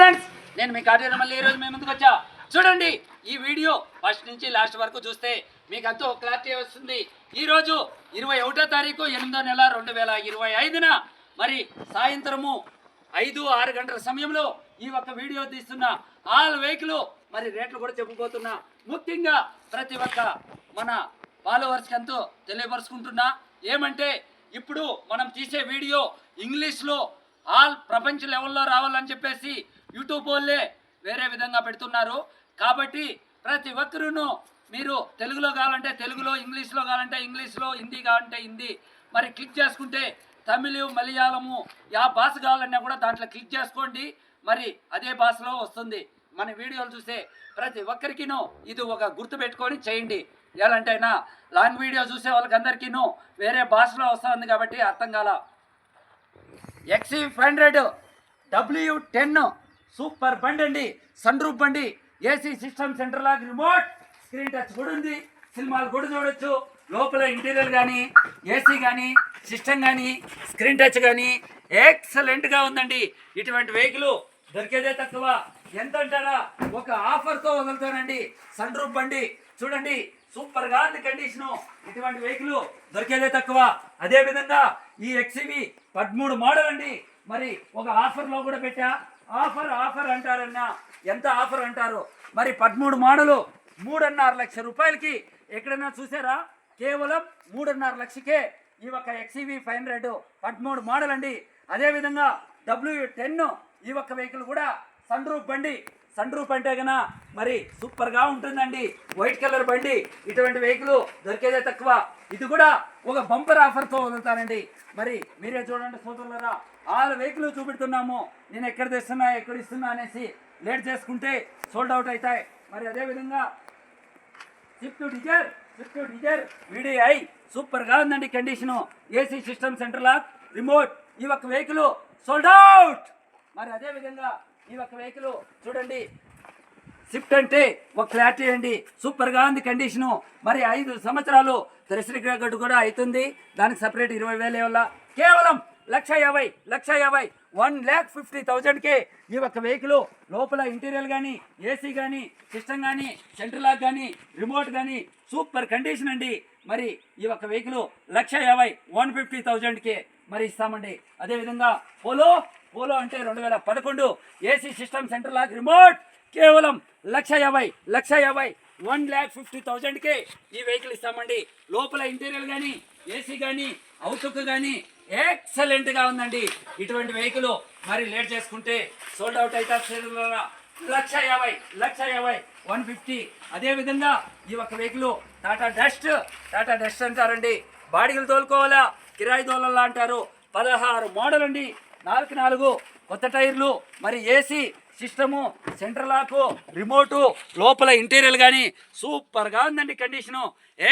Friends నేను మీ కార్యాలయం మళ్ళీ ఈరోజు మేము ముందుకు వచ్చా. చూడండి ఈ వీడియో ఫస్ట్ నుంచి లాస్ట్ వరకు చూస్తే మీకు అంతా క్లారిటీ వస్తుంది. ఈరోజు ఇరవై ఒకటో తారీఖు ఎనిమిదో నెల రెండు వేల ఇరవై ఐదున మరి సాయంత్రము ఐదు ఆరు గంటల సమయంలో ఈ ఒక్క వీడియో తీస్తున్న ఆల్ వెహికల్ మరి రేట్లు కూడా చెప్పబోతున్నా ముఖ్యంగా ప్రతి ఒక్క మన ఫాలోవర్స్కి ఎంతో తెలియపరుచుకుంటున్నా. ఏమంటే ఇప్పుడు మనం తీసే వీడియో ఇంగ్లీష్లో ఆల్ ప్రపంచ లెవెల్లో రావాలని చెప్పేసి యూట్యూబ్ వాళ్ళే వేరే విధంగా పెడుతున్నారు. కాబట్టి ప్రతి ఒక్కరూను మీరు తెలుగులో కావాలంటే తెలుగులో ఇంగ్లీష్లో కావాలంటే ఇంగ్లీష్లో హిందీ కావాలంటే హిందీ. మరి క్లిక్ చేసుకుంటే తమిళ మలయాళము యా భాష కావాలన్నా కూడా దాంట్లో క్లిక్ చేసుకోండి. మరి అదే భాషలో వస్తుంది. మన వీడియోలు చూసే ప్రతి ఒక్కరికినూ ఇది ఒక గుర్తు పెట్టుకొని చేయండి. ఎలాంటి అయినా లాంగ్ వీడియో చూసే వాళ్ళకి వేరే భాషలో వస్తుంది కాబట్టి అర్థం కాల. ఎక్సీ five hundred W ten super బండి అండి. సన్ రూప్ బండి AC system centre lock remote. Screen touch కూడా ఉంది. సినిమాలు కూడా చూడొచ్చు. లోపల ఇంటీరియర్ కానీ ఏసీ కానీ సిస్టమ్ కానీ స్క్రీన్ టచ్ కానీ ఎక్సలెంట్గా ఉందండి. ఇటువంటి వెహికల్ దొరికేదే తక్కువ. ఎంత అంటారా? ఒక ఆఫర్తో వదులుతానండి. సన్ రూప్ బండి. చూడండి. సూపర్గా ఉంది కండిషను ఇటువంటి వెహికల్ దొరికేదే తక్కువ. అదేవిధంగా ఈ ఎక్స్వి పదమూడు మోడల్ అండి. మరి ఒక ఆఫర్లో కూడా పెట్టా. ఆఫర్ ఆఫర్ అంటారన్నా. ఎంత ఆఫర్ అంటారు. మరి పదమూడు మోడలు మూడున్నర లక్ష రూపాయలకి ఎక్కడైనా చూసారా? కేవలం మూడున్నర లక్షకే ఈ ఒక ఎక్స్వి ఫైవ్ హండ్రెడ్ పదమూడు మోడల్ అండి అదేవిధంగా డబ్ల్యూ టెన్ ఈ ఒక్క వెహికల్ కూడా సన్ రూఫ్ బండి. సన్ రూఫ్ అంటే కన్నా మరి సూపర్గా ఉంటుందండి. వైట్ కలర్ బండి. ఇటువంటి వెహికల్ దొరికేదే తక్కువ. ఇది కూడా ఒక బంపర్ ఆఫర్తో వదులుతానండి మరి మీరే చూడండి సోదరులరా. ఆరు వెహికల్ చూపెడుతున్నాము. నేను ఎక్కడ తెస్తున్నా ఎక్కడ ఇస్తున్నా అనేసి లేట్ చేసుకుంటే సోల్డ్ అవుట్ అవుతాయి. మరి అదే విధంగా Swift Dzire Swift Dzire VDI సూపర్గా ఉందండి condition AC system centre lock remote ఈ ఒక్క వెహికల్ సోల్డ్ అవుట్ మరి అదే విధంగా ఈ ఒక్క వెహికల్ చూడండి. స్విఫ్ట్ అంటే ఒక క్లారిటీ అండి సూపర్గా ఉంది కండిషను మరి ఐదు సంవత్సరాలు దర్శనికగట్టు కూడా అవుతుంది. దానికి సపరేట్ ఇరవై వేల వల్ల కేవలం లక్ష యాభై లక్ష యాభై. వన్ ల్యాక్ ఫిఫ్టీ థౌజండ్కే ఈ ఒక్క వెహికల్ లోపల ఇంటీరియర్ కానీ ఏసీ కానీ సిస్టమ్ కానీ సెంట్రల్ లాక్ కానీ రిమోట్ కానీ సూపర్ కండిషన్ అండి. మరి ఈ ఒక్క వెహికల్ లక్ష యాభై వన్ ఫిఫ్టీ థౌజండ్కే మరి ఇస్తామండి. అదేవిధంగా పోలో పోలో అంటే రెండు వేల పదకొండు AC system central lock remote కేవలం లక్ష యాభై లక్ష యాభై వన్ ల్యాక్ ఫిఫ్టీ థౌజండ్కే ఈ వెహికల్ ఇస్తామండి. లోపల ఇంటీరియర్ కానీ ఏసీ కానీ అవుట్లుక్ కానీ ఎక్సలెంట్గా ఉందండి. ఇటువంటి వెహికల్ మరి లేట్ చేసుకుంటే సోల్డ్ అవుట్ అవుతారు లక్ష యాభై లక్ష యాభై వన్ ఫిఫ్టీ. అదేవిధంగా ఈ ఒక్క vehicle Tata dust Tata dust అంటారండి. బాడిగలు తోలుకోవాలా? కిరాయి తోలలా అంటారు. పదహారు మోడల్ అండి. నాలుగు నాలుగు కొత్త టైర్లు మరి AC system centre lock remote లోపల ఇంటీరియర్ కానీ సూపర్గా ఉందండి కండిషను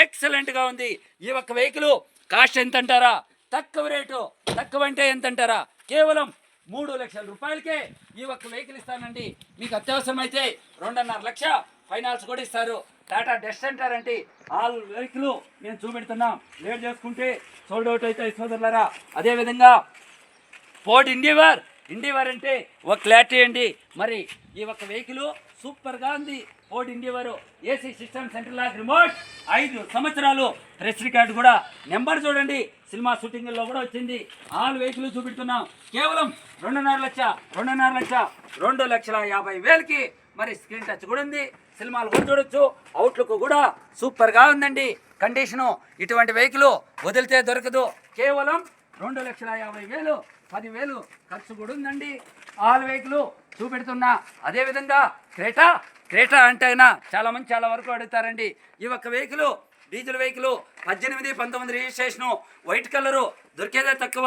ఎక్సలెంట్గా ఉంది. ఈ ఒక్క వెహికల్ కాస్ట్ ఎంత అంటారా తక్కువ రేటు తక్కువ అంటే ఎంత అంటారా కేవలం మూడు లక్షల రూపాయలకే ఈ ఒక్క వెహికల్ ఇస్తానండి. మీకు అత్యవసరమైతే రెండున్నర లక్ష ఫైనాన్స్ కూడా ఇస్తారు. టాటా డెస్ట్ అంటారండి ఆల్ వెహికల్ నేను చూపెడుతున్నాం. లేట్ చేసుకుంటే సోల్డ్ అవుట్ అయితే సోదరులరా. అదేవిధంగా ఫోర్డ్ ఇండివర్ ఇండివర్ అంటే ఒక క్లారిటీ అండి. మరి ఈ ఒక్క వెహికల్ సూపర్గా ఉంది. Ford Endeavour AC system centre lock remote ఐదు సంవత్సరాలు ప్రెస్ రికార్డు కూడా. నెంబర్ చూడండి. సినిమా షూటింగ్లో కూడా వచ్చింది. ఆల్ వెహికల్ చూపెడుతున్నాం. కేవలం రెండున్నర లక్ష రెండున్నర లక్ష రెండు లక్షల యాభై వేలకి మరి స్క్రీన్ టచ్ కూడా ఉంది. సినిమాలు కూడా చూడొచ్చు. అవుట్లుక్ కూడా సూపర్గా ఉందండి. కండిషను ఇటువంటి వెహికల్ వదిలితే దొరకదు. కేవలం రెండు లక్షల యాభై వేలు పదివేలు ఖర్చు కూడా ఉందండి. ఆల్ వెహికల్ చూపెడుతున్నా. అదేవిధంగా క్రేటా? క్రేటా అంటే అయినా చాలా మంది చాలా వరకు అడుగుతారండి. ఈ ఒక్క వెహికల్ డీజిల్ వెహికల్ పద్దెనిమిది పంతొమ్మిది రిజిస్ట్రేషను వైట్ కలరు దొరికేదే తక్కువ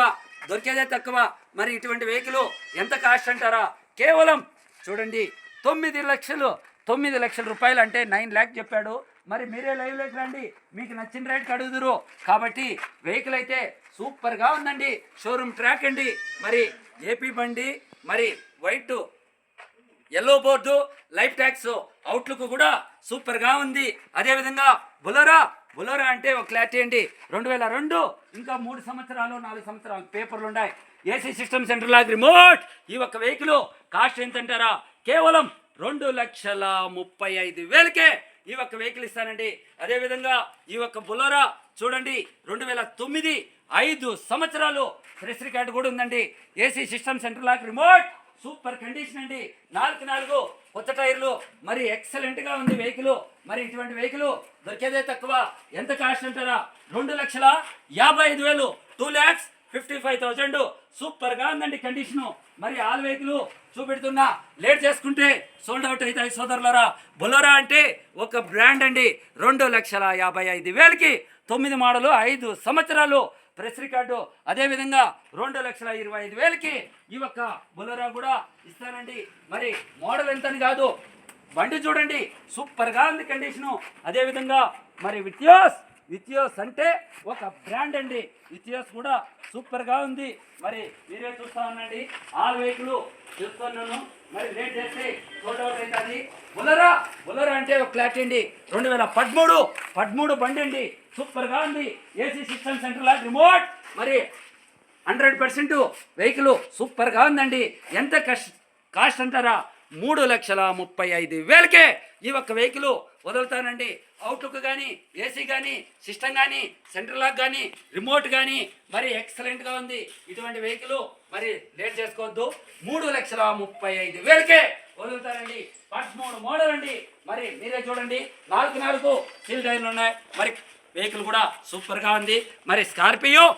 దొరికేదే తక్కువ. మరి ఇటువంటి వెహికల్ ఎంత కాస్ట్ అంటారా? కేవలం చూడండి తొమ్మిది లక్షలు తొమ్మిది లక్షల రూపాయలు అంటే నైన్ ల్యాక్ చెప్పాడు. మరి మీరే లైవ్లోకి రండి మీకు నచ్చిన రేట్కి అడుగుదురు. కాబట్టి వెహికల్ అయితే సూపర్గా ఉందండి. షోరూమ్ ట్రాక్ అండి. మరి ఏపీ బండి మరి white yellow board life tax outlook కూడా సూపర్గా ఉంది. అదేవిధంగా బులరా బులరా అంటే ఒక క్లారిటీ అండి రెండు వేల రెండు ఇంకా మూడు సంవత్సరాలు నాలుగు సంవత్సరాలు పేపర్లు ఉన్నాయి. AC system centre lock remote ఈ ఒక్క వెహికల్ కాస్ట్ ఎంత అంటారా కేవలం రెండు లక్షల ముప్పై ఐదు వేలకే ఈ ఒక్క వెహికల్ ఇస్తానండి. అదేవిధంగా ఈ ఒక్క బొలోరా చూడండి రెండు వేల తొమ్మిది ఐదు సంవత్సరాలు ప్రెస్ రికార్డు కూడా ఉందండి. AC system centre lock remote super condition అండి. నాలుగు నాలుగు కొత్త టైర్లు. మరి ఎక్సలెంట్గా ఉంది వెహికల్. మరి ఇటువంటి వెహికల్ దొరికేదే తక్కువ. ఎంత కాస్ట్ అంటారా? రెండు లక్షల యాభై ఐదు వేలు. Two lakhs fifty five thousand సూపర్గా ఉందండి కండిషను మరి ఆల్ వెహికల్ చూపెడుతున్నా. లేట్ చేసుకుంటే సోల్డ్ అవుట్ అవుతాయి సోదరులరా. బొలోరా అంటే ఒక బ్రాండ్ అండి. రెండు లక్షల యాభై ఐదు వేలకి తొమ్మిది మోడలు ఐదు సంవత్సరాలు ప్రెస్ రికార్డు. అదేవిధంగా రెండు లక్షల ఇరవై ఐదు వేలకి ఈ ఒక్క బొలరా కూడా ఇస్తానండి. మరి మోడల్ ఎంతని కాదు. బండి చూడండి. సూపర్గా ఉంది కండిషను. అదేవిధంగా మరి విత్యోస్ విత్యోస్ అంటే ఒక బ్రాండ్ అండి. విత్యోస్ కూడా సూపర్గా ఉంది. మరి మీరే చూస్తా ఉండండి. ఆల్ వెహికల్ చూస్తున్నాను. మరి లేట్ చేస్తే సోల్డ్ అవుట్ అవుతుంది. బులరా బులరా అంటే ఒక క్లాట్ అండి. రెండు వేల పదమూడు పదమూడు బండి అండి. సూపర్గా ఉంది. AC system centre lock remote. మరి హండ్రెడ్ పర్సెంట్ వెహికల్ సూపర్గా ఉందండి. ఎంత కష్ట కాస్ట్ అంటారా? మూడు లక్షల ముప్పై ఐదు వేలకే ఈ ఒక్క వెహికల్ వదులుతానండి. అవుట్లుక్ కానీ ఏసీ కానీ సిస్టమ్ కానీ సెంటర్ లాక్ కానీ రిమోట్ కానీ మరి ఎక్సలెంట్గా ఉంది. ఇటువంటి వెహికల్ మరి లేట్ చేసుకోవద్దు. మూడు లక్షల ముప్పై ఐదు వేలకే వదులుతారండి పదమూడు మూడు మోడల్ అండి. మరి మీరే చూడండి. నాలుగు నాలుగు సీల్ టైర్లు ఉన్నాయి. మరి వెహికల్ కూడా సూపర్గా ఉంది. మరి స్కార్పియో?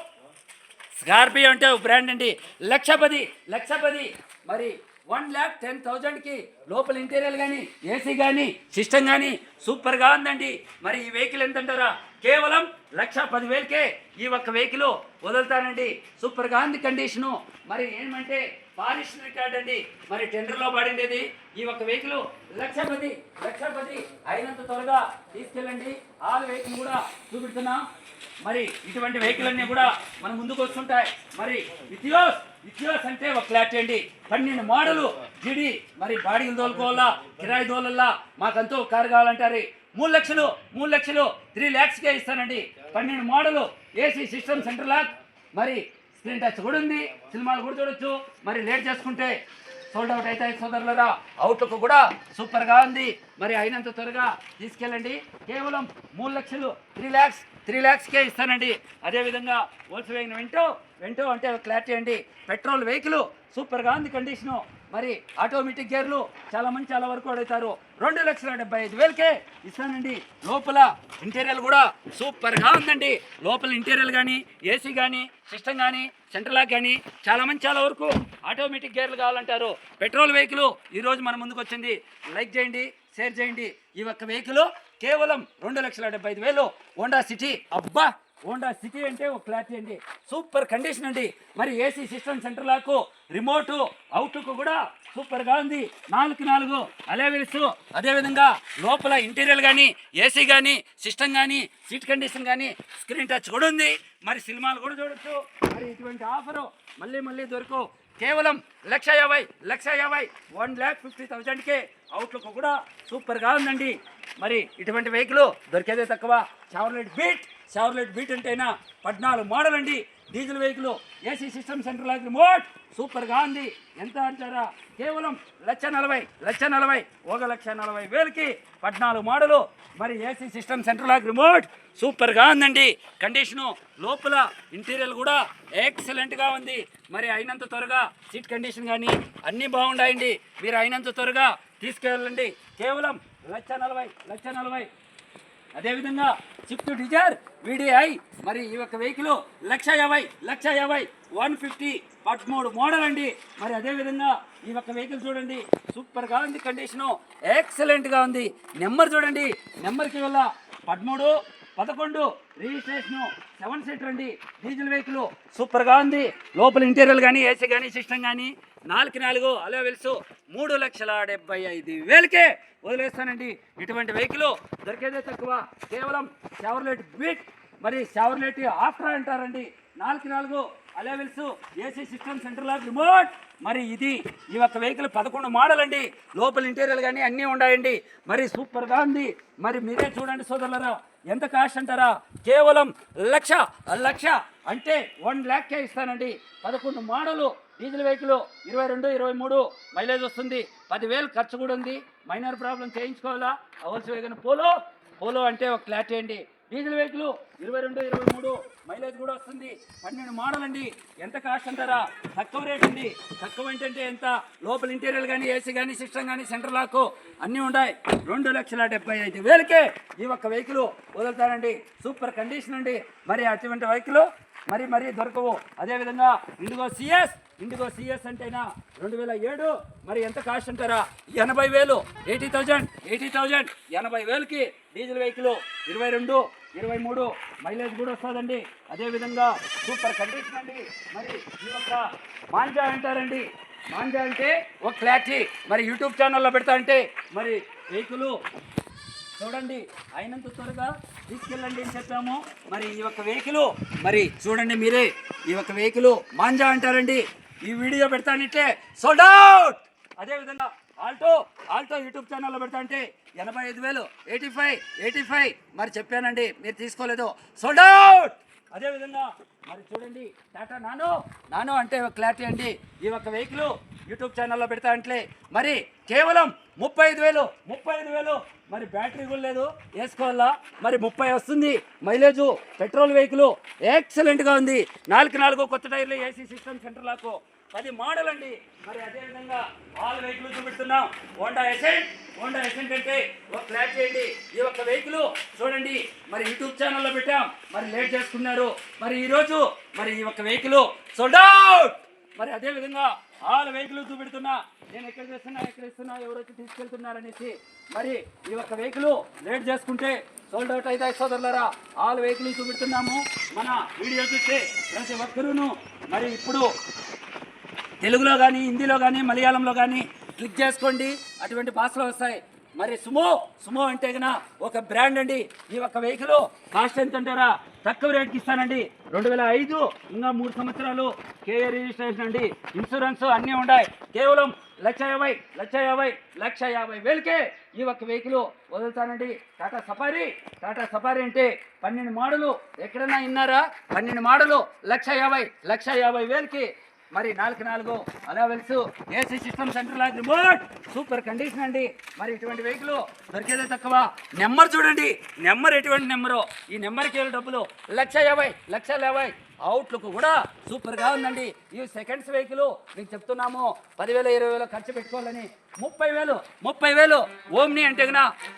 స్కార్పియో అంటే బ్రాండ్ అండి. లక్ష పది లక్ష పది మరి వన్ ల్యాక్ టెన్ థౌజండ్కి లోపల ఇంటీరియర్ కానీ ఏసీ కానీ సిస్టమ్ కానీ సూపర్గా ఉందండి. మరి ఈ వెహికల్ ఎంత అంటారా కేవలం లక్ష పదివేలకే ఈ ఒక్క వెహికల్ వదులుతానండి. సూపర్గా ఉంది కండిషను మరి ఏమంటే పాలిష్ రికార్డ్ అండి. మరి టెండర్లో పడిండేది. ఈ ఒక్క వెహికల్ లక్ష పది లక్ష పది అయినంత త్వరగా తీసుకెళ్ళండి. ఆ వెహికల్ కూడా చూపెడుతున్నాం మరి ఇటువంటి వెహికల్ అన్ని కూడా మన ముందుకు వస్తుంటాయి. మరి ఇథియోస్ ఇథియోస్ అంటే ఒక ఫ్లాట్ అండి. పన్నెండు మోడలు జిడి మరి బాడీలు తోలుకోవాలా కిరాయి తోలల్లా మాకంతా ఒక కారు కావాలంటారు. మూడు లక్షలు మూడు లక్షలు త్రీ ల్యాక్స్కే ఇస్తానండి. పన్నెండు model AC system centre lock మరి స్క్రీన్ టచ్ కూడా ఉంది. సినిమాలు కూడా చూడొచ్చు. మరి లేట్ చేసుకుంటే సోల్డ్ అవుట్ అవుతాయి సోదరులరా. అవుట్లుక్ కూడా సూపర్గా ఉంది. మరి అయినంత త్వరగా తీసుకెళ్ళండి. కేవలం మూడు లక్షలు త్రీ ల్యాక్స్ త్రీ ల్యాక్స్కే ఇస్తానండి. అదేవిధంగా వోల్స్వేగన్ వెంటో వెంటో అంటే క్లారిటీ అండి. పెట్రోల్ వెహికల్ సూపర్గా ఉంది కండిషను మరి ఆటోమేటిక్ గేర్లు చాలా మంది చాలా వరకు అడుగుతారు రెండు లక్షల డెబ్బై ఐదు వేలకే ఇస్తానండి. లోపల ఇంటీరియర్ కూడా సూపర్గా ఉందండి. లోపల ఇంటీరియర్ కానీ ఏసీ కానీ సిస్టమ్ కానీ సెంట్రల్ లాక్ కానీ చాలా మంది చాలా వరకు ఆటోమేటిక్ గేర్లు కావాలంటారు. పెట్రోల్ వెహికల్ ఈరోజు మన ముందుకు వచ్చింది. లైక్ చేయండి షేర్ చేయండి. ఈ ఒక్క వెహికల్ కేవలం రెండు లక్షల డెబ్బై ఐదు వేలు. Honda City. అబ్బా! హోండా సిటీ అంటే ఒక క్లారిటీ అండి. సూపర్ కండిషన్ అండి. మరి AC system centre lock remote outlook కూడా సూపర్గా ఉంది. నాలుగు నాలుగు అలెవెల్స్ అదేవిధంగా లోపల ఇంటీరియర్ కానీ ఏసీ కానీ సిస్టమ్ కానీ సీట్ కండిషన్ కానీ స్క్రీన్ టచ్ కూడా ఉంది. మరి సినిమాలు కూడా చూడొచ్చు. మరి ఇటువంటి ఆఫరు మళ్ళీ మళ్ళీ దొరకు. కేవలం లక్ష యాభై లక్ష యాభై వన్ ల్యాక్ ఫిఫ్టీ థౌజండ్కే అవుట్లుక్ కూడా సూపర్గా ఉందండి. మరి ఇటువంటి వెహికల్ దొరికేదే తక్కువ. Chevrolet Beat. షవర్లెట్ బీట్ అంటేనా పద్నాలుగు మోడల్ అండి. Diesel vehicle AC system centre లాగా రిమోట్. సూపర్గా ఉంది. ఎంత అంటారా? కేవలం లక్ష నలభై లక్ష నలభై ఒక లక్ష నలభై వేలకి పద్నాలుగు మోడలు. మరి ఏసీ సిస్టమ్ సెంటర్ లాగా రిమోట్ సూపర్గా ఉందండి. కండిషను లోపల ఇంటీరియర్ కూడా ఎక్సలెంట్గా ఉంది. మరి అయినంత త్వరగా సీట్ కండిషన్ కానీ అన్నీ బాగున్నాయండి మీరు అయినంత త్వరగా తీసుకెళ్ళండి. కేవలం లక్ష నలభై లక్ష నలభై అదేవిధంగా స్విఫ్ట్ డిజైర్ వీడిఐ మరి ఈ యొక్క వెహికల్ లక్ష యాభై లక్ష యాభై వన్ ఫిఫ్టీ పదమూడు మోడల్ అండి. మరి అదేవిధంగా ఈ యొక్క వెహికల్ చూడండి సూపర్గా ఉంది కండిషను ఎక్సలెంట్గా ఉంది. నెంబర్ చూడండి నెంబర్కి వల్ల పదమూడు పదకొండు రిజిస్ట్రేషను సెవెన్ సీటర్ అండి డీజిల్ వెహికల్ సూపర్గా ఉంది. లోపల ఇంటీరియర్ కానీ ఏసీ కానీ సిస్టమ్ కానీ నాలుగు నాలుగు అలవెల్స్ మూడు లక్షల డెబ్బై ఐదు వేలకే వదిలేస్తానండి. ఇటువంటి వెహికల్ దొరికేదే తక్కువ. కేవలం షవర్లెట్ బీట్ మరి షవర్లెట్ ఆఫ్టర్ అంటారండి. నాలుగు నాలుగు alloy wheels AC system centre lock remote. మరి ఇది ఈ యొక్క వెహికల్ పదకొండు మోడల్ అండి. లోపల ఇంటీరియర్ కానీ అన్నీ ఉన్నాయండి. మరి సూపర్గా ఉంది. మరి మీరే చూడండి సోదరులరా. ఎంత కాస్ట్ అంటారా? కేవలం లక్ష లక్ష అంటే వన్ ల్యాక్కే ఇస్తానండి. పదకొండు మోడలు డీజిల్ వెహికల్ ఇరవై రెండు ఇరవై మూడు మైలేజ్ వస్తుంది. పదివేలు ఖర్చు కూడా ఉంది. మైనర్ ప్రాబ్లం చేయించుకోవాలా? అవలసి వేగన పోలో. పోలో అంటే ఒక క్లారిటీ అండి. డీజిల్ వెహికల్ ఇరవై రెండు ఇరవై మూడు మైలేజ్ కూడా వస్తుంది. పన్నెండు మోడల్ అండి ఎంత కాస్ట్ అంటారా? తక్కువ రేట్ అండి. తక్కువ ఏంటంటే ఎంత? లోపల ఇంటీరియర్ కానీ ఏసీ కానీ సిస్టమ్ కానీ సెంటర్ లాక్ అన్నీ ఉన్నాయి రెండు లక్షల డెబ్బై ఐదు వేలకే ఈ ఒక్క వెహికల్ వదులుతారండి. సూపర్ కండిషన్ అండి. మరి అటువంటి వెహికల్ మరి మరీ దొరకవు. అదేవిధంగా ఇండిగో సిఎస్ ఇండిగో సిఎస్ అంటేనా? రెండు వేల ఏడు మరి ఎంత కాస్ట్ అంటారా? ఎనభై వేలు ఎయిటీ థౌజండ్ ఎయిటీ థౌజండ్ ఎనభై వేలకి డీజిల్ వెహికల్ ఇరవై రెండు ఇరవై మూడు మైలేజ్ కూడా వస్తుందండి. అదేవిధంగా సూపర్ కండిషన్ అండి. మరి ఈ యొక్క మాంజా అంటారండి. మాంజా అంటే ఒక క్లారిటీ. మరి యూట్యూబ్ ఛానల్లో పెడతా అంటే మరి వెహికల్ చూడండి అయినంత త్వరగా తీసుకెళ్ళండి అని చెప్పాము. మరి ఈ యొక్క వెహికల్ మరి చూడండి మీరే ఈ యొక్క వెహికల్ మాంజా అంటారండి. ఈ వీడియో పెడతానంటే సోల్డ్ అవుట్ అదేవిధంగా ఆల్టో ఆల్టో యూట్యూబ్ ఛానల్లో పెడతా అంటే ఎనభై ఐదు వేలు ఎయిటీ ఫైవ్ ఎయిటీ ఫైవ్. మరి చెప్పానండి మీరు తీసుకోలేదు. సోల్డ్ అవుట్ అదేవిధంగా మరి చూడండి టాటా నానో నానో అంటే క్లారిటీ అండి. ఈ ఒక్క వెహికల్ యూట్యూబ్ ఛానల్లో పెడతా అంటే మరి కేవలం ముప్పై ఐదు వేలు ముప్పై ఐదు వేలు మరి బ్యాటరీ కూడా లేదు. వేసుకోవాలా? మరి ముప్పై వస్తుంది. మైలేజు పెట్రోల్ వెహికల్ ఎక్సలెంట్గా ఉంది. నాలుగు నాలుగు కొత్త టైర్లు ఏసీ సిస్టమ్ సెంటర్ లాకు. పది మోడల్ అండి మరి అదేవిధంగా ఆల్ వెహికల్ చూపిస్తున్నాం. హోండా ఎసెంట్ హోండా ఎసెంట్ అంటే ఒక ఫ్లాట్ చేయండి. ఈ ఒక్క వెహికల్ చూడండి. మరి యూట్యూబ్ ఛానల్లో పెట్టాం. మరి లేట్ చేసుకున్నారు. మరి ఈరోజు మరి ఈ ఒక్క వెహికల్ సోల్డ్ అవుట్ మరి అదేవిధంగా ఆల్ వెహికల్ చూపెడుతున్నా. నేను ఎక్కడ చేస్తున్నా ఎక్కడ ఇస్తున్నా ఎవరైతే తీసుకెళ్తున్నారనేసి మరి ఈ ఒక్క వెహికల్ లేట్ చేసుకుంటే సోల్డ్ అవుట్ అయితే సోదరులరా. ఆల్ వెహికల్ చూపెడుతున్నాము. మన వీడియో చూస్తే ప్రతి ఒక్కరూను. మరి ఇప్పుడు తెలుగులో కానీ హిందీలో కానీ మలయాళంలో కానీ క్లిక్ చేసుకోండి. అటువంటి భాషలు వస్తాయి. మరి సుమో సుమో అంటే కన్నా ఒక బ్రాండ్ అండి. ఈ ఒక్క వెహికల్ కాస్ట్ ఎంత అంటారా? తక్కువ రేట్కి ఇస్తానండి. రెండు వేల ఐదు ఇంకా మూడు సంవత్సరాలు కేఏ రిజిస్ట్రేషన్ అండి. ఇన్సూరెన్స్ అన్నీ ఉన్నాయి కేవలం లక్ష యాభై లక్ష యాభై లక్ష యాభై వేలకే ఈ ఒక్క వెహికల్ వదులుతానండి. టాటా సఫారీ టాటా సఫారీ అంటే పన్నెండు మోడలు. ఎక్కడన్నా విన్నారా పన్నెండు మోడలు లక్ష యాభై లక్ష యాభై వేలకి మరి నాలుగు నాలుగు. Alloy wheels. AC system centre లాంటి రిమోట్. సూపర్ కండిషన్ అండి. మరి ఇటువంటి వెహికల్ దొరికేదే తక్కువ. నెంబర్ చూడండి. నెంబర్ ఎటువంటి నెంబరు? ఈ నెంబర్కి వెళ్ళి డబ్బులు లక్ష యాభై లక్ష యాభై. అవుట్లుక్ కూడా సూపర్గా ఉందండి. ఈ సెకండ్స్ వెహికల్ మీకు చెప్తున్నాము. పదివేల ఇరవై వేలు ఖర్చు పెట్టుకోవాలని ముప్పై వేలు ముప్పై వేలు ఓమ్ని అంటే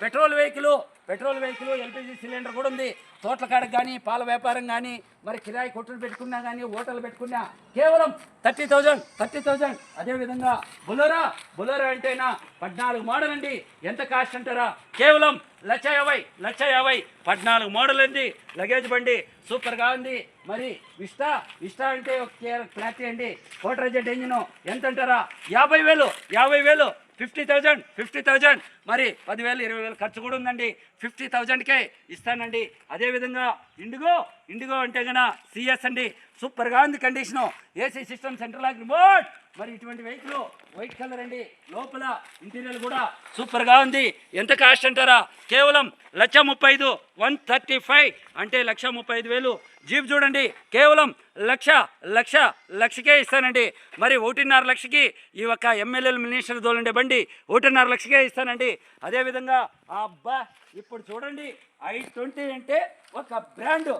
petrol vehicle petrol vehicle LPG cylinder కూడా ఉంది. తోటల కాడకు కానీ పాల వ్యాపారం కానీ మరి కిరాయి కొట్టులు పెట్టుకున్నా కానీ హోటల్ పెట్టుకున్నా కేవలం థర్టీ థౌజండ్ థర్టీ థౌజండ్. అదేవిధంగా బులోరా బులోరా అంటేనా? పద్నాలుగు మోడల్ అండి. ఎంత కాస్ట్ అంటారా? కేవలం లక్ష యాభై లక్ష యాభై. పద్నాలుగు మోడల్ అండి. లగేజ్ బండి సూపర్గా ఉంది. మరి విస్టా విస్టా అంటే ఒక క్లారిటీ అండి. కోటరేజెంట్ ఇంజిన్ ఎంత అంటారా? యాభై వేలు యాభై వేలు. Fifty thousand fifty thousand. మరి పదివేలు ఇరవై వేలు ఖర్చు కూడా ఉందండి. ఫిఫ్టీ థౌజండ్కే ఇస్తానండి. అదేవిధంగా ఇండిగో ఇండిగో అంటే కన్నా సిఎస్ అండి. సూపర్గా ఉంది condition. AC system centre lock remote మరి ఇటువంటి వెహికల్ వైట్ కలర్ అండి. లోపల ఇంటీరియర్ కూడా సూపర్గా ఉంది. ఎంత కాస్ట్ అంటారా? కేవలం లక్ష ముప్పై ఐదు వన్ థర్టీ ఫైవ్ అంటే లక్ష ముప్పై ఐదు వేలు. జీప్ చూడండి కేవలం లక్ష లక్ష లక్షకే ఇస్తానండి. మరి ఒకటిన్నర లక్షకి ఈ ఒక్క ఎమ్మెల్యేలు మినిస్టర్ తోలండే బండి ఒకటిన్నర లక్షకే ఇస్తానండి. అదేవిధంగా అబ్బా ఇప్పుడు చూడండి ఐ ట్వంటీ అంటే ఒక బ్రాండ్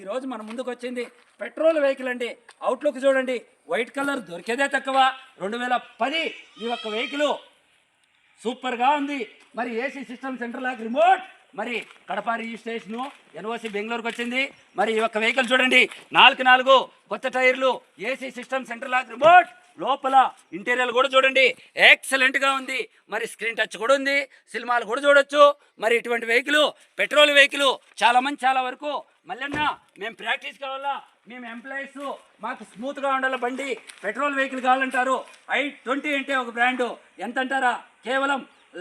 ఈరోజు మన ముందుకు వచ్చింది పెట్రోల్ వెహికల్ అండి. అవుట్లుక్ చూడండి వైట్ కలర్ దొరికేదే తక్కువ. రెండు వేల పది ఈ ఒక్క వెహికల్ సూపర్గా ఉంది. మరి ఏసీ సిస్టమ్ సెంటర్ లాగా రిమోట్. మరి కడప రిజిస్ట్రేషను ఎన్ఓసి బెంగళూరుకు వచ్చింది. మరి ఈ ఒక్క వెహికల్ చూడండి. నాలుగు నాలుగు కొత్త టైర్లు ఏసీ సిస్టమ్ సెంటర్ లాగా రిమోట్. లోపల ఇంటీరియర్ కూడా చూడండి. ఎక్సలెంట్గా ఉంది. మరి స్క్రీన్ టచ్ కూడా ఉంది. సినిమాలు కూడా చూడొచ్చు. మరి ఇటువంటి వెహికల్ పెట్రోల్ వెహికల్ చాలా మంది చాలా వరకు మల్లన్న మేము ప్రాక్టీస్ కావాలా? మేము ఎంప్లాయీస్ మాకు స్మూత్గా ఉండాలి బండి? పెట్రోల్ వెహికల్ కావాలంటారు. ఐ ట్వంటీ అంటే ఒక బ్రాండు. ఎంత అంటారా కేవలం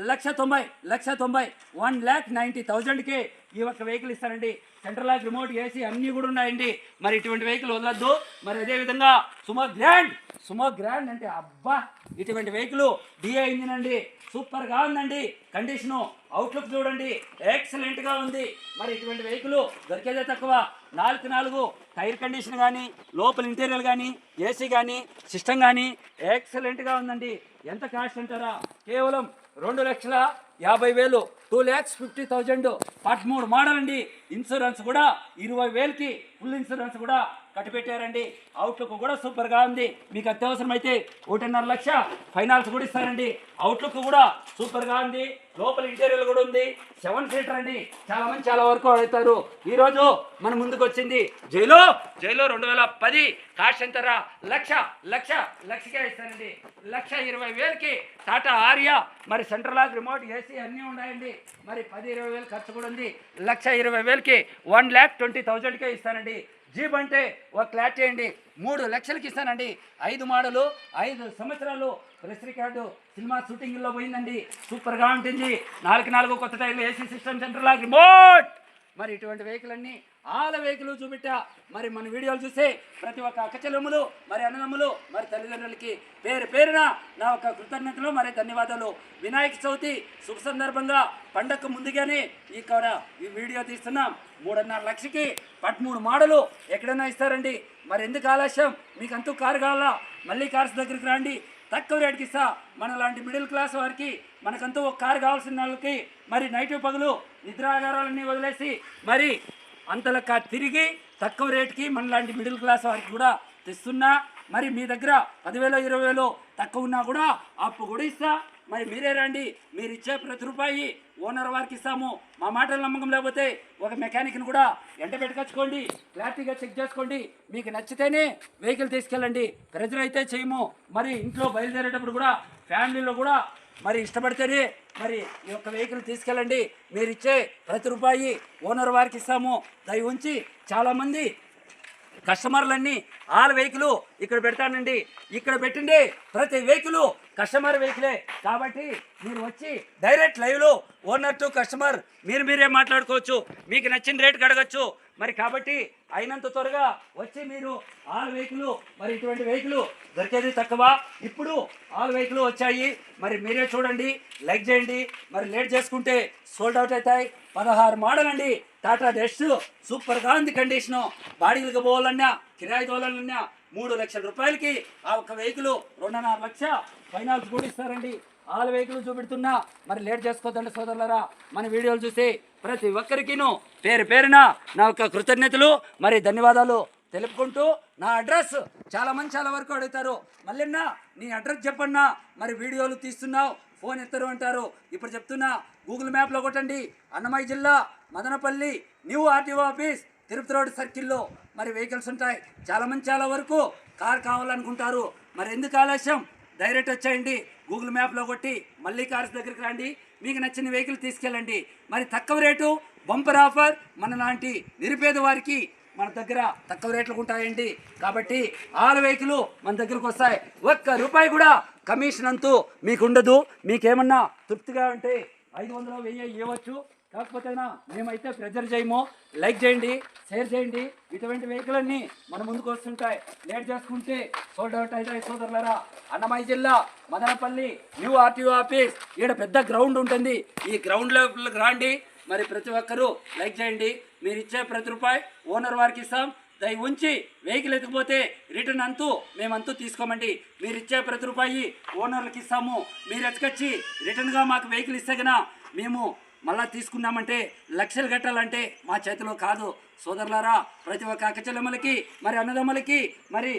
లక్ష తొంభై లక్ష తొంభై వన్ ల్యాక్ నైంటీ థౌజండ్కి ఈ ఒక్క వెహికల్ ఇస్తారండి. సెంట్రల్ లాక్ రిమోట్ ఏసీ అన్నీ కూడా ఉన్నాయండి. మరి ఇటువంటి వెహికల్ వదలద్దు. మరి అదేవిధంగా సుమార్ గ్రాండ్ సుమో గ్రాండ్ అంటే అబ్బా! ఇటువంటి వెహికల్ డిఏ ఇంజిన్ అండి సూపర్గా ఉందండి. కండిషను అవుట్లుక్ చూడండి. ఎక్సలెంట్గా ఉంది. మరి ఇటువంటి వెహికల్ దొరికేదే తక్కువ. నాలుగు నాలుగు టైర్ కండిషన్ కానీ లోపల ఇంటీరియర్ కానీ ఏసీ కానీ సిస్టమ్ కానీ ఎక్సలెంట్గా ఉందండి. ఎంత కాస్ట్ అంటారా? కేవలం రెండు లక్షల యాభై వేలు. టూ ల్యాక్స్ ఫిఫ్టీ థౌజండ్ పదమూడు మోడల్ అండి. ఇన్సూరెన్స్ కూడా ఇరవై వేలకి ఫుల్ ఇన్సూరెన్స్ కూడా కట్టిపెట్టారండి. అవుట్లుక్ కూడా సూపర్గా ఉంది. మీకు అత్యవసరమైతే ఒకటిన్నర లక్ష ఫైనాన్స్ కూడా ఇస్తారండి. అవుట్లుక్ కూడా సూపర్గా ఉంది. లోపల ఇంటీరియర్ కూడా ఉంది. సెవెన్ సీటర్ అండి. చాలా మంది చాలా వరకు అడుగుతారు. ఈరోజు మన ముందుకు వచ్చింది జైలో. జైలో రెండు వేల పది కాస్ట్ లక్ష లక్ష లక్షకే ఇస్తారండి. లక్ష ఇరవై వేలకి టాటా ఆర్యా మరి సెంట్రల్ లాక్ రిమోట్ ఏసీ అన్నీ ఉన్నాయండి. మరి పది ఇరవై వేలు ఖర్చు కూడా ఉంది. లక్ష ఇరవై వేలకి వన్ ల్యాక్ ట్వంటీ థౌజండ్కే ఇస్తానండి జీప్ అంటే ఒక క్లారిటీ అండి మూడు లక్షలకి ఇస్తానండి. ఐదు మోడలు ఐదు సంవత్సరాలు. ప్రెస్ రికార్డు సినిమా షూటింగ్లో పోయిందండి. సూపర్గా ఉంటుంది. నాలుగు నాలుగు కొత్త టైర్లు ఏసీ సిస్టమ్ సెంటర్ లాగా రిమోట్! మరి ఇటువంటి వెహికల్ అన్ని ఆల వెహికల్ చూపెట్టా. మరి మన వీడియోలు చూస్తే ప్రతి ఒక్క అక్కచెల్లెములు మరి అన్నదమ్ములు మరి తల్లిదండ్రులకి పేరు పేరున నా యొక్క కృతజ్ఞతలు మరి ధన్యవాదాలు. వినాయక చవితి శుభ సందర్భంగా పండగకు ముందుగానే ఈ ఈ వీడియో తీస్తున్నాం. మూడున్నర లక్షకి పదమూడు మోడలు ఎక్కడైనా ఇస్తారండి. మరి ఎందుకు ఆలస్యం? మీకు అంతూ కారు కావాలా? మళ్ళీ కార్స్ దగ్గరికి రండి. తక్కువ రేటుకి ఇస్తా. మన లాంటి మిడిల్ క్లాస్ వారికి మనకంతా ఒక కారు కావాల్సిన వాళ్ళకి మరి నైట్ పగలు నిద్రాగారాలన్నీ వదిలేసి మరి అంతలక తిరిగి తక్కువ రేటుకి మనలాంటి మిడిల్ క్లాస్ వారికి కూడా తెస్తున్నా. మరి మీ దగ్గర పదివేలు ఇరవై వేలు తక్కువ ఉన్నా కూడా అప్పు కూడా ఇస్తా. మరి మీరే రండి మీరు ఇచ్చే ప్రతి రూపాయి ఓనర్ వారికి ఇస్తాము. మా మాటలు నమ్మకం లేకపోతే ఒక మెకానిక్ని కూడా ఎంట పెట్టుకొచ్చుకోండి క్లారిటీగా చెక్ చేసుకోండి. మీకు నచ్చితేనే వెహికల్ తీసుకెళ్ళండి. ప్రెజర్ అయితే చేయము. మరి ఇంట్లో బయలుదేరేటప్పుడు కూడా ఫ్యామిలీలో కూడా మరి ఇష్టపడితేనే మరి ఈ యొక్క వెహికల్ తీసుకెళ్ళండి. మీరు ఇచ్చే ప్రతి రూపాయి ఓనర్ వారికి ఇస్తాము. దయ ఉంచి చాలామంది కస్టమర్లన్నీ ఆల్ వెహికల్ ఇక్కడ పెడతానండి. ఇక్కడ పెట్టండి ప్రతి వెహికల్ కస్టమర్ వెహికలే. కాబట్టి మీరు వచ్చి డైరెక్ట్ లైవ్లో ఓనర్ టు కస్టమర్ మీరు మీరే మాట్లాడుకోవచ్చు. మీకు నచ్చిన రేట్ అడగచ్చు. మరి కాబట్టి అయినంత త్వరగా వచ్చి మీరు ఆరు వెహికల్ మరి ఇటువంటి వెహికల్ దొరికేది తక్కువ. ఇప్పుడు ఆరు వెహికల్ వచ్చాయి. మరి మీరే చూడండి లైక్ చేయండి. మరి లేట్ చేసుకుంటే సోల్డ్ అవుట్ అవుతాయి. పదహారు మోడల్ అండి టాటా డెస్ట్ సూపర్గా ఉంది కండిషను బాడీలకు పోవాలన్నా కిరాయి తోలాలన్నా మూడు లక్షల రూపాయలకి ఆ ఒక్క వెహికల్ రెండున్నర లక్ష ఫైనాన్స్ కూడా ఇస్తారండి. ఆల్ వెహికల్ చూపెడుతున్నా. మరి లేట్ చేసుకోదండి సోదరులరా. మన వీడియోలు చూసి ప్రతి ఒక్కరికిను పేరు పేరున నా యొక్క కృతజ్ఞతలు. మరి ధన్యవాదాలు తెలుపుకుంటూ నా అడ్రస్ చాలా మంది చాలా వరకు అడుగుతారు. మళ్ళీన్నా నీ అడ్రస్ చెప్పన్నా. మరి వీడియోలు తీస్తున్నావు. ఫోన్ ఎత్తరు అంటారు. ఇప్పుడు చెప్తున్నా గూగుల్ మ్యాప్లో కొట్టండి. అన్నమయ్య జిల్లా Madanapalle new RTO office Tirupati road సర్కిల్లో మరి వెహికల్స్ ఉంటాయి. చాలా మంది చాలా వరకు కార్ కావాలనుకుంటారు. మరి ఎందుకు ఆలస్యం? డైరెక్ట్ వచ్చేయండి. గూగుల్ మ్యాప్లో కొట్టి మళ్ళీ కార్స్ దగ్గరికి రండి. మీకు నచ్చిన వెహికల్ తీసుకెళ్ళండి. మరి తక్కువ రేటు బంపర్ ఆఫర్ మన లాంటి నిరుపేద వారికి మన దగ్గర తక్కువ రేట్లకు ఉంటాయండి. కాబట్టి ఆరు వెహికల్ మన దగ్గరకు వస్తాయి. ఒక్క రూపాయి కూడా కమిషన్ అంతూ మీకు ఉండదు. మీకేమన్నా తృప్తిగా ఉంటే ఐదు వందలు వెయ్యి ఇవ్వచ్చు. కాకపోతే మేమైతే ప్రెజర్ చేయము లైక్ చేయండి షేర్ చేయండి. ఇటువంటి వెహికల్ అన్ని మన ముందుకు వస్తుంటాయి. లేట్ చేసుకుంటే సోల్డ్ అవుట్ అవుతాయి సోదరులరా. అన్నమయ్య జిల్లా మదనపల్లి న్యూ ఆర్టీఓ ఆఫీస్. ఈడ పెద్ద గ్రౌండ్ ఉంటుంది. ఈ గ్రౌండ్ లెవెల్కి రాండి. మరి ప్రతి ఒక్కరూ లైక్ చేయండి. మీరు ఇచ్చే ప్రతి రూపాయి ఓనర్ వారికి ఇస్తాం. దయ ఉంచి వెహికల్ ఎత్తుకుపోతే రిటర్న్ అంతూ మేమంతూ తీసుకోమండి. మీరు ఇచ్చే ప్రతి రూపాయి ఓనర్లకు ఇస్తాము. మీరు ఎత్తుకొచ్చి రిటర్న్గా మాకు వెహికల్ ఇస్తే మేము మళ్ళా తీసుకున్నామంటే లక్షలు కట్టాలంటే మా చేతిలో కాదు. సోదరులారా ప్రతి ఒక్క అక్కచెల్లెమ్మలకి మరి అన్నదమ్మలకి మరి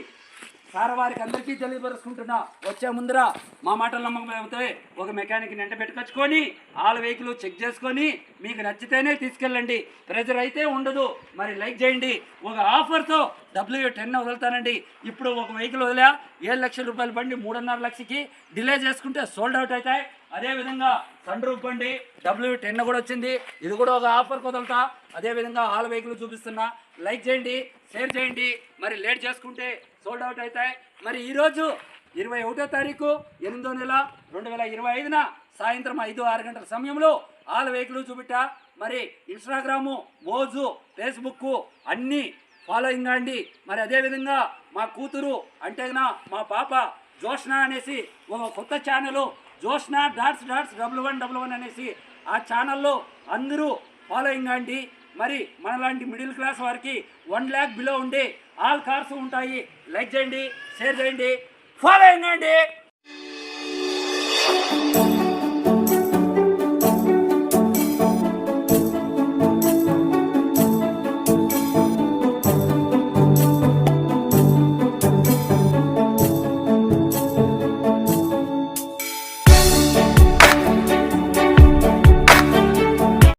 సార్ వారికి అందరికీ తెలియపరుచుకుంటున్నా. వచ్చే ముందర మా మాటలు నమ్మకపోతే ఒక మెకానిక్ వెంట పెట్టుకొచ్చుకొని ఆల్ వెహికల్ చెక్ చేసుకొని మీకు నచ్చితేనే తీసుకెళ్ళండి. ప్రెజర్ అయితే ఉండదు. మరి లైక్ చేయండి. ఒక ఆఫర్తో డబ్ల్యూ టెన్ వదులుతానండి. ఇప్పుడు ఒక వెహికల్ వదిలా ఏడు లక్షల రూపాయలు బండి మూడున్నర లక్షకి డిలే చేసుకుంటే సోల్డ్ అవుట్ అవుతాయి. అదేవిధంగా సన్ రూఫ్ బండి డబ్ల్యూ టెన్ కూడా వచ్చింది. ఇది కూడా ఒక ఆఫర్ వదులుతా అదేవిధంగా ఆల్ వెహికల్ చూపిస్తున్నా. లైక్ చేయండి షేర్ చేయండి. మరి లేట్ చేసుకుంటే సోల్డ్ అవుట్ అవుతాయి. మరి ఈరోజు ఇరవై ఒకటో తారీఖు ఎనిమిదో నెల రెండు వేల ఇరవై ఐదున సాయంత్రం ఐదు ఆరు గంటల సమయంలో ఆల్ వెహికల్ చూపెట్టా. మరి ఇన్స్టాగ్రాము మోజు ఫేస్బుక్ అన్నీ ఫాలోయింగ్ అండి. మరి అదేవిధంగా మా కూతురు అంటే నా మా పాప జోష్న అనేసి ఒక కొత్త channel Joshna dots dots double one double one అనేసి ఆ ఛానల్లో అందరూ ఫాలోయింగ్ అండి. మరి మనలాంటి మిడిల్ క్లాస్ వారికి వన్ ల్యాక్ బిలో ఉండే ఆల్ కార్స్ ఉంటాయి. లైక్ చేయండి షేర్ చేయండి. ఫాలోయింగ్ అండి.